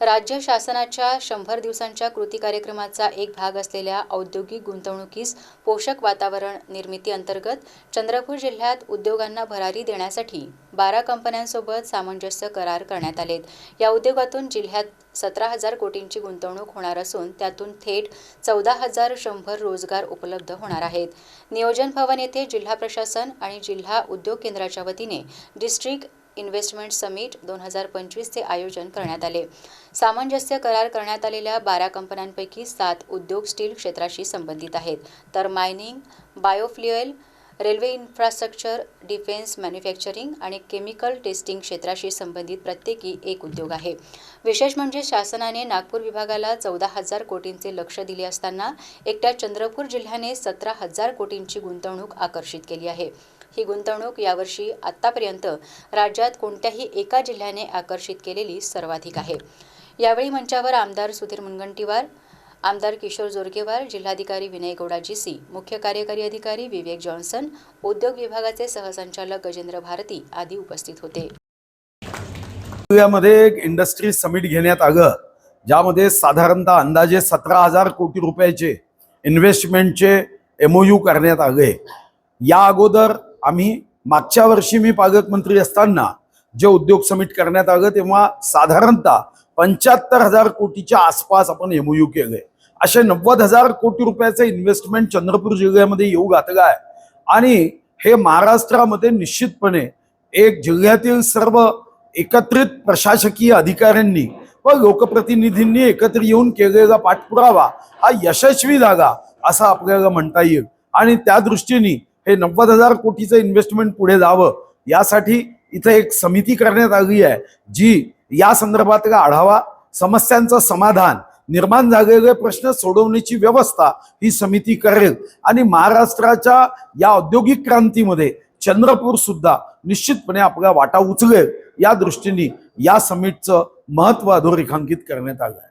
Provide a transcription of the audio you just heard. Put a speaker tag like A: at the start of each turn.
A: राज्य शासनाच्या शंभर दिवसांच्या कृती कार्यक्रमाचा एक भाग असलेल्या औद्योगिक गुंतवणुकीस पोषक वातावरण निर्मिती अंतर्गत चंद्रपूर जिल्ह्यात उद्योगांना भरारी देण्यासाठी बारा कंपन्यांसोबत सामंजस्य करार करण्यात आलेत. या उद्योगातून जिल्ह्यात सतरा हजार कोटींची गुंतवणूक होणार असून त्यातून थेट चौदा हजार शंभर रोजगार उपलब्ध होणार आहेत. नियोजन भवन येथे जिल्हा प्रशासन आणि जिल्हा उद्योग केंद्राच्या वतीने डिस्ट्रिक्ट इन्व्हेस्टमेंट समिट दोन हजार पंचवीसचे आयोजन करण्यात आले. सामंजस्य करार करण्यात आलेल्या बारा कंपन्यांपैकी सात उद्योग स्टील क्षेत्राशी संबंधित आहेत. तर mining biofuel railway infrastructure defence manufacturing आणि केमिकल टेस्टिंग क्षेत्राशी संबंधित प्रत्येकी एक उद्योग आहे. विशेष म्हणजे शासनाने नागपूर विभागाला चौदा हजार कोटींचे लक्ष दिले असताना एकट्या चंद्रपूर जिल्ह्याने सतरा हजार कोटींची गुंतवणूक आकर्षित केली आहे. ही गुंतवणूक यावर्षी आत्तापर्यंत राज्यात कोणत्याही एका जिल्ह्याने आकर्षित केलेली सर्वाधिक आहे. यावेळी मंचावर आमदार सुधीर मुनगंटीवार आमदार किशोर जोरगेवार जिल्हाधिकारी विनय गौडा जीसी मुख्य कार्यकारी अधिकारी विवेक जॉन्सन उद्योग विभागाचे सहसंचालक गजेंद्र भारती आदी उपस्थित होते.
B: यामध्ये एक इंडस्ट्री समिट घेण्यात आलं ज्यामध्ये साधारणतः अंदाजे सतरा हजार कोटी रुपयाचे इन्व्हेस्टमेंटचे एमओयू करण्यात आले. या अगोदर आम्ही मागच्या वर्षी मी पालकमंत्री असताना जे उद्योग समिट करण्यात आलं तेव्हा साधारणतः पंच्याहत्तर हजार कोटीच्या आसपास आपण एमओयू केले असे नव्वद हजार कोटी रुपयाचे इन्व्हेस्टमेंट चंद्रपूर जिल्ह्यामध्ये येऊ घातलं आहे. आणि हे महाराष्ट्रामध्ये निश्चितपणे एक जिल्ह्यातील सर्व एकत्रित प्रशासकीय अधिकाऱ्यांनी व लोकप्रतिनिधींनी एकत्र येऊन केलेला पाठपुरावा हा यशस्वी जागा असं आपल्याला म्हणता येईल. आणि त्या दृष्टीने हे नव्वद हजार कोटीचं इन्व्हेस्टमेंट पुढे जावं यासाठी इथं एक समिती करण्यात आली आहे जी या संदर्भातला आढावा समस्यांचं समाधान निर्माण झालेले प्रश्न सोडवण्याची व्यवस्था ही समिती करेल. आणि महाराष्ट्राच्या या औद्योगिक क्रांतीमध्ये चंद्रपूर सुद्धा निश्चितपणे आपला वाटा उचलेल या दृष्टीने या समिटचं महत्त्व अधोरेखांकित करण्यात आलं आहे.